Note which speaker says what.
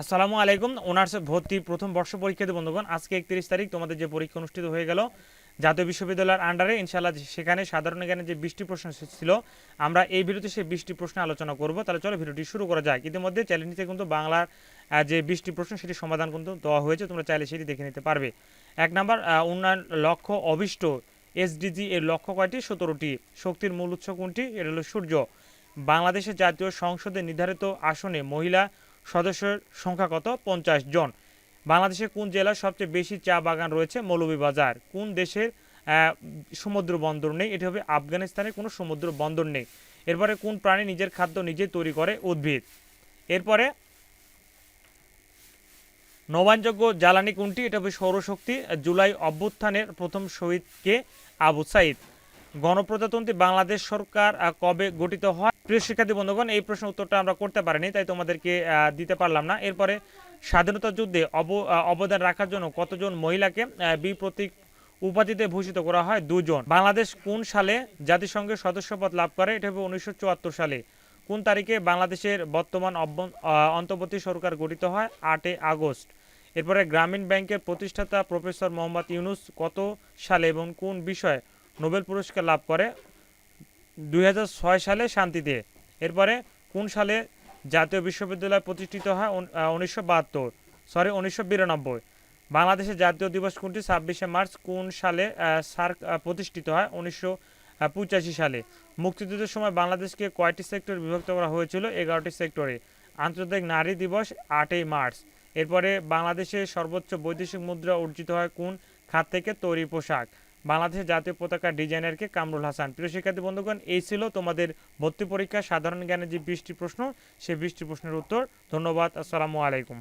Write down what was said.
Speaker 1: আসসালামু আলাইকুম। অনার্স ভর্তি প্রথম বর্ষ পরীক্ষাতে বন্ধুগণ। আজকে একত্রিশ তারিখ, তোমাদের যে পরীক্ষা অনুষ্ঠিত হয়ে গেল, জাতীয় বিশ্ববিদ্যালয়ের আন্ডারে ইনশাআল্লাহ সেখানে সাধারণ জ্ঞানের যে বৃষ্টি প্রশ্ন ছিল, আমরা এই ভিডিওতে সেই বৃষ্টি প্রশ্নে আলোচনা করব। তাহলে চলো ভিডিওটি শুরু করা যায় ইতিমধ্যে চ্যানেলটিতে কিন্তু বাংলার যে বৃষ্টি প্রশ্ন সেটি সমাধান কিন্তু দেওয়া হয়েছে। তোমরা চাইলে সেটি দেখে নিতে পারবে। এক নম্বর উন্নয়ন লক্ষ্য অভিষ্ট এসডিজি এর লক্ষ্য কয়টি? সতেরোটি। শক্তির মূল উৎস কোনটি? এটা হলো সূর্য। বাংলাদেশের জাতীয় সংসদে নির্ধারিত আসনে মহিলা সদস্যের সংখ্যা কত? পঞ্চাশ জন। বাংলাদেশের কোন জেলার সবচেয়ে বেশি চা বাগান রয়েছে? মৌলভীবাজার। কোন দেশের সমুদ্র বন্দর নেই? এটি হবে আফগানিস্তানের কোনো সমুদ্র বন্দর নেই। এরপরে কোন প্রাণী নিজের খাদ্য নিজে তৈরি করে? উদ্ভিদ। এরপরে নবায়নযোগ্য জ্বালানি কোনটি? এটা হবে সৌরশক্তি। জুলাই অভ্যুত্থানের প্রথম শহীদকে আবু সাইদ। গণপ্রজাতন্ত্রী বাংলাদেশ সরকার কবে গঠিত হয়? প্রিয় শিক্ষার্থী বন্ধুগণ, এই প্রশ্ন উত্তরটা আমরা করতে পারিনি, তাই তোমাদেরকে দিতে পারলাম না। এরপরে স্বাধীনতা যুদ্ধে অবদান রাখার জন্য কতজন মহিলাকে বীর প্রতীক উপাধিতে ভূষিত করা হয়? দুজন। বাংলাদেশ কোন সালে জাতিসংঘের সদস্যপদ লাভ করে? এটা হবে উনিশশো চুয়াত্তর সালে। কোন তারিখে বাংলাদেশের বর্তমান অন্তর্বর্তী সরকার গঠিত হয়? আটই আগস্ট। এরপরে গ্রামীণ ব্যাংকের প্রতিষ্ঠাতা প্রফেসর মোহাম্মদ ইউনুস কত সালে এবং কোন বিষয়ে নোবেল পুরস্কার লাভ করে দুই হাজার ছয় সালে শান্তিতে। এরপরে কোন সালে জাতীয় বিশ্ববিদ্যালয় প্রতিষ্ঠিত হয়? উনিশশো বাহাত্তর। সরি, উনিশশো বিরানব্বই। বাংলাদেশের জাতীয় দিবস কোনটি? ছাব্বিশে মার্চ কোন সালে সার্ক প্রতিষ্ঠিত হয়? উনিশশো পঁচাশি সালে। মুক্তিযুদ্ধের সময় বাংলাদেশকে কয়টি সেক্টর বিভক্ত করা হয়েছিল? এগারোটি সেক্টরে। আন্তর্জাতিক নারী দিবস আটই মার্চ। এরপরে বাংলাদেশে সর্বোচ্চ বৈদেশিক মুদ্রা অর্জিত হয় কোন খাত থেকে? তৈরি পোশাক। বাংলাদেশের জাতীয় পতাকা ডিজাইনারকে কামরুল হাসান। প্রিয় শিক্ষার্থী বন্ধুগণ, এই ছিল তোমাদের ভর্তি পরীক্ষা। সাধারণ জ্ঞানের যে বৃষ্টি প্রশ্ন সেই বৃষ্টি প্রশ্নের উত্তর। ধন্যবাদ। আসসালামু আলাইকুম।